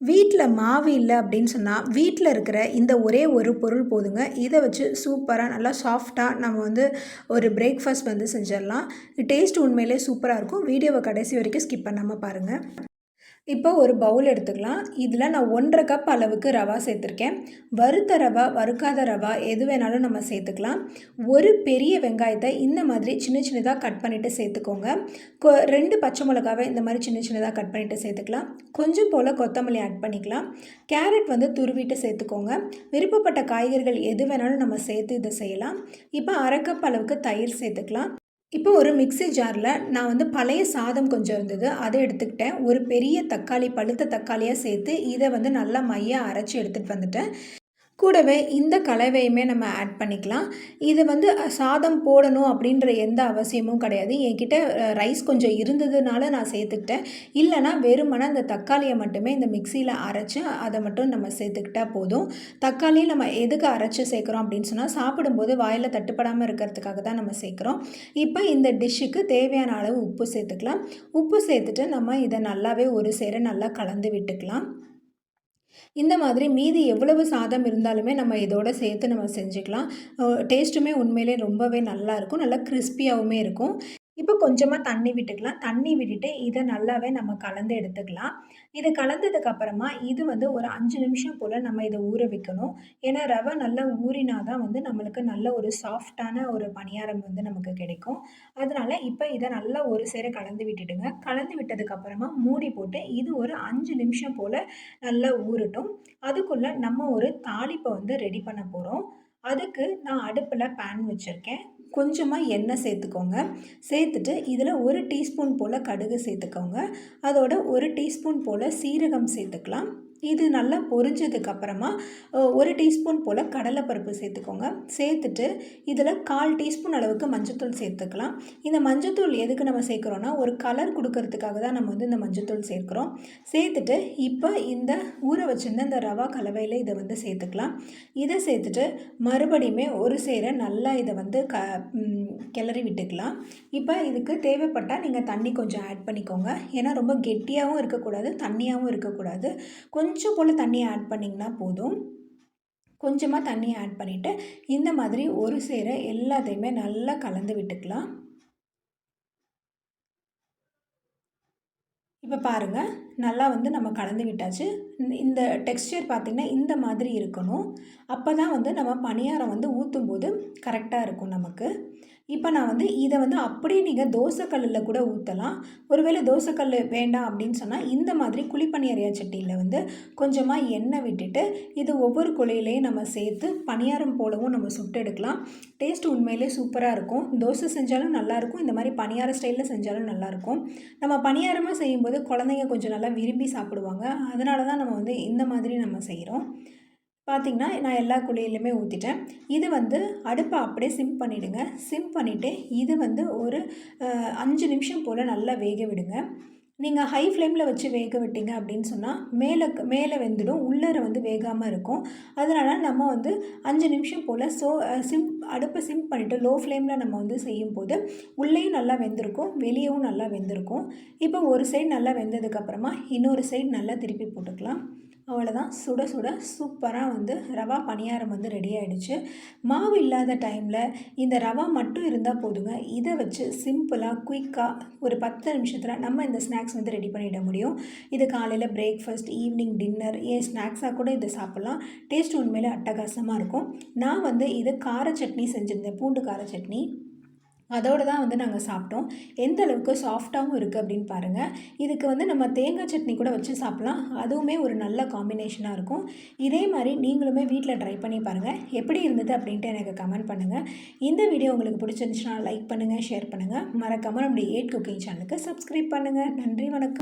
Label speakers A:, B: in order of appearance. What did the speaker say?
A: வீட்டில் மாவு இல்லை அப்படின்னு சொன்னால் வீட்டில் இருக்கிற இந்த ஒரே ஒரு பொருள் போதுங்க. இதை வச்சு சூப்பராக நல்லா சாஃப்டாக நம்ம வந்து ஒரு பிரேக்ஃபாஸ்ட் வந்து செஞ்சிடலாம். டேஸ்ட் உண்மையிலே சூப்பராக இருக்கும். வீடியோவை கடைசி வரைக்கும் ஸ்கிப் பண்ணாமல் பாருங்கள் இப்போ ஒரு பவுல் எடுத்துக்கலாம். இதில் நான் ஒன்றரை கப் அளவுக்கு ரவா சேர்த்துருக்கேன். வறுத்த ரவா வறுக்காத ரவா எது வேணாலும் நம்ம சேர்த்துக்கலாம். ஒரு பெரிய வெங்காயத்தை இந்த மாதிரி சின்ன சின்னதாக கட் பண்ணிவிட்டு சேர்த்துக்கோங்க. கொ ரெண்டு பச்சை மிளகாவை இந்த மாதிரி சின்ன சின்னதாக கட் பண்ணிவிட்டு சேர்த்துக்கலாம். கொஞ்சம் போல் கொத்தமல்லி ஆட் பண்ணிக்கலாம். கேரட் வந்து துருவிட்டு சேர்த்துக்கோங்க. விருப்பப்பட்ட காய்கறிகள் எது வேணாலும் நம்ம சேர்த்து இதை செய்யலாம். இப்போ அரை கப் அளவுக்கு தயிர் சேர்த்துக்கலாம். இப்போ ஒரு மிக்சி ஜாரில் நான் வந்து பழைய சாதம் கொஞ்சம் இருந்தது. அதை எடுத்துக்கிட்டேன். ஒரு பெரிய தக்காளி பழுத்த தக்காளியாக சேர்த்து இதை வந்து நல்லா மையாக அரைச்சி எடுத்துகிட்டு வந்துட்டேன். கூடவே இந்த கலவையுமே நம்ம ஆட் பண்ணிக்கலாம். இது வந்து சாதம் போடணும் அப்படின்ற எந்த அவசியமும் கிடையாது. என்கிட்ட ரைஸ் கொஞ்சம் இருந்ததுனால நான் சேர்த்துக்கிட்டேன். இல்லைனா வெறுமனே அந்த தக்காளியை மட்டுமே இந்த மிக்சியில் அரைச்சி அதை மட்டும் நம்ம சேர்த்துக்கிட்டால் போதும். தக்காளி நம்ம எதுக்கு அரைச்சி சேர்க்குறோம் அப்படின்னு சொன்னால் சாப்பிடும்போது வாயில் தட்டுப்படாமல் இருக்கிறதுக்காக தான் நம்ம சேர்க்குறோம். இப்போ இந்த டிஷ்ஷுக்கு தேவையான அளவு உப்பு சேர்த்துக்கலாம். உப்பு சேர்த்துட்டு நம்ம இதை நல்லாவே ஒரு சேர நல்லா கலந்து விட்டுக்கலாம். இந்த மாதிரி மீதி எவ்வளவு சாதம் இருந்தாலுமே நம்ம இதோட சேர்த்து நம்ம செஞ்சுக்கலாம். டேஸ்ட்டுமே உண்மையிலே ரொம்பவே நல்லாயிருக்கும் நல்லா கிறிஸ்பியாகவுமே இருக்கும். இப்போ கொஞ்சமாக தண்ணி விட்டுக்கலாம். தண்ணி விட்டுட்டு இதை நல்லாவே நம்ம கலந்து எடுத்துக்கலாம். இது கலந்ததுக்கப்புறமா இது வந்து ஒரு அஞ்சு நிமிஷம் போல் நம்ம இதை ஊற வைக்கணும். ஏன்னா ரவை நல்லா ஊறினா தான் வந்து நம்மளுக்கு நல்ல ஒரு சாஃப்டான ஒரு பணியாரம் வந்து நமக்கு கிடைக்கும். அதனால் இப்போ இதை நல்லா ஒரு சேர கலந்து விட்டுடுங்க. கலந்து விட்டதுக்கப்புறமா மூடி போட்டு இது ஒரு அஞ்சு நிமிஷம் போல் நல்லா ஊறட்டும். அதுக்குள்ளே நம்ம ஒரு தாளிப்பை வந்து ரெடி பண்ண போகிறோம் அதுக்கு நான் அடுப்பில் பேன் வச்சுருக்கேன். கொஞ்சமாக எண்ணெய் சேர்த்துக்கோங்க. சேர்த்துட்டு இதில் ஒரு டீஸ்பூன் போல் கடுகு சேர்த்துக்கோங்க. அதோட ஒரு டீஸ்பூன் போல் சீரகம் சேர்த்துக்கலாம். இது நல்லா பொரிஞ்சதுக்கப்புறமா ஒரு டீஸ்பூன் போல் கடலைப்பருப்பு சேர்த்துக்கோங்க. சேர்த்துட்டு இதில் கால் டீஸ்பூன் அளவுக்கு மஞ்சத்தூள் சேர்த்துக்கலாம். இந்த மஞ்சத்தூள் எதுக்கு நம்ம சேர்க்குறோன்னா ஒரு கலர் கொடுக்கறதுக்காக தான் நம்ம வந்து இந்த மஞ்சத்தூள் சேர்க்குறோம். சேர்த்துட்டு இப்போ இந்த ஊற வச்சுருந்த இந்த ரவா கலவையில் இதை வந்து சேர்த்துக்கலாம். இதை சேர்த்துட்டு மறுபடியுமே ஒரு சேர நல்லா இதை வந்து க கிளறி விட்டுக்கலாம். இப்போ இதுக்கு தேவைப்பட்டால் நீங்கள் தண்ணி கொஞ்சம் ஆட் பண்ணிக்கோங்க. ஏன்னா ரொம்ப கெட்டியாகவும் இருக்கக்கூடாது தண்ணியாகவும் இருக்கக்கூடாது. கொஞ்சம் கொஞ்சம் போல் தண்ணியை ஆட் பண்ணிங்கன்னா போதும். கொஞ்சமாக தண்ணியை ஆட் பண்ணிவிட்டு இந்த மாதிரி ஒரு சேர எல்லாத்தையுமே நல்லா கலந்து விட்டுக்கலாம். இப்போ பாருங்கள் நல்லா வந்து நம்ம கலந்து விட்டாச்சு. இந்த டெக்ஸ்டர் பார்த்திங்கன்னா இந்த மாதிரி இருக்கணும். அப்போ தான் வந்து நம்ம பணியாரம் வந்து ஊற்றும் போது கரெக்டாக இருக்கும் நமக்கு. இப்போ நான் வந்து இதை வந்து அப்படியே நீங்கள் தோசைக்கல்லில் கூட ஊற்றலாம் ஒருவேளை தோசைக்கல் வேண்டாம் அப்படின்னு சொன்னால் இந்த மாதிரி குழிப்பணியாரியா சட்டியில் வந்து கொஞ்சமாக எண்ணெய் விட்டுட்டு இது ஒவ்வொரு குழையிலையும் நம்ம சேர்த்து பணியாரம் போலவும் நம்ம சுட்டு எடுக்கலாம். டேஸ்ட் உண்மையிலே சூப்பராக இருக்கும். தோசை செஞ்சாலும் நல்லாயிருக்கும் இந்த மாதிரி பணியார ஸ்டைலில் செஞ்சாலும் நல்லாயிருக்கும் நம்ம பணியாரமாக செய்யும்போது குழந்தைங்க கொஞ்சம் நல்லா விரும்பி சாப்பிடுவாங்க. அதனால தான் நம்ம வந்து இந்த மாதிரி நம்ம செய்கிறோம் பார்த்திங்கன்னா நான் எல்லா குழியிலுமே ஊற்றிட்டேன் இது வந்து அடுப்பை அப்படியே சிம் பண்ணிவிடுங்க சிம் பண்ணிவிட்டு இது வந்து ஒரு அஞ்சு நிமிஷம் போல் நல்லா வேக விடுங்க. நீங்கள் ஹை ஃப்ளேமில் வச்சு வேக விட்டீங்க அப்படின்னு சொன்னால் மேலே மேலே வெந்துடும். உள்ளரை வந்து வேகாமல் இருக்கும். அதனால் நம்ம வந்து அஞ்சு நிமிஷம் போல் சோ சிம் அடுப்பை சிம் பண்ணிவிட்டு லோ ஃப்ளேமில் நம்ம வந்து செய்யும் போது உள்ளேயும் நல்லா வெந்திருக்கும். வெளியேவும் நல்லா வெந்திருக்கும். இப்போ ஒரு சைடு நல்லா வெந்ததுக்கப்புறமா இன்னொரு சைடு நல்லா திருப்பி போட்டுக்கலாம். அவ்வளோதான் சுட சுட சூப்பராக வந்து ரவா பணியாரம் வந்து ரெடி ஆகிடுச்சு மாவு இல்லாத டைமில் இந்த ரவா மட்டும் இருந்தால் போதுங்க. இதை வச்சு சிம்பிளாக குயிக்காக ஒரு பத்து நிமிஷத்தில் நம்ம இந்த ஸ்நாக்ஸ் வந்து ரெடி பண்ணிட முடியும். இது காலையில் பிரேக்ஃபாஸ்ட் ஈவினிங் டின்னர் ஏன் ஸ்நாக்ஸாக கூட இதை சாப்பிட்லாம். டேஸ்ட் உண்மையிலே அட்டகாசமாக இருக்கும். நான் வந்து இது கார சட்னி செஞ்சுருந்தேன். பூண்டு கார சட்னி. அதோடு தான் வந்து நாங்கள் சாப்பிட்டோம். எந்த அளவுக்கு சாஃப்டாகவும் இருக்குது அப்படின்னு பாருங்கள் இதுக்கு வந்து நம்ம தேங்காய் சட்னி கூட வச்சு சாப்பிட்லாம். அதுவுமே ஒரு நல்ல காம்பினேஷனாக இருக்கும். இதே மாதிரி நீங்களுமே வீட்டில் ட்ரை பண்ணி பாருங்கள் எப்படி இருந்தது அப்படின்ட்டு எனக்கு கமெண்ட் பண்ணுங்கள் இந்த வீடியோ உங்களுக்கு பிடிச்சிருந்துச்சுன்னா லைக் பண்ணுங்கள் ஷேர் பண்ணுங்கள் மறக்காமல் நம்முடைய ஏட் குக்கிங் சேனலுக்கு சப்ஸ்கிரைப் பண்ணுங்கள் நன்றி வணக்கம்.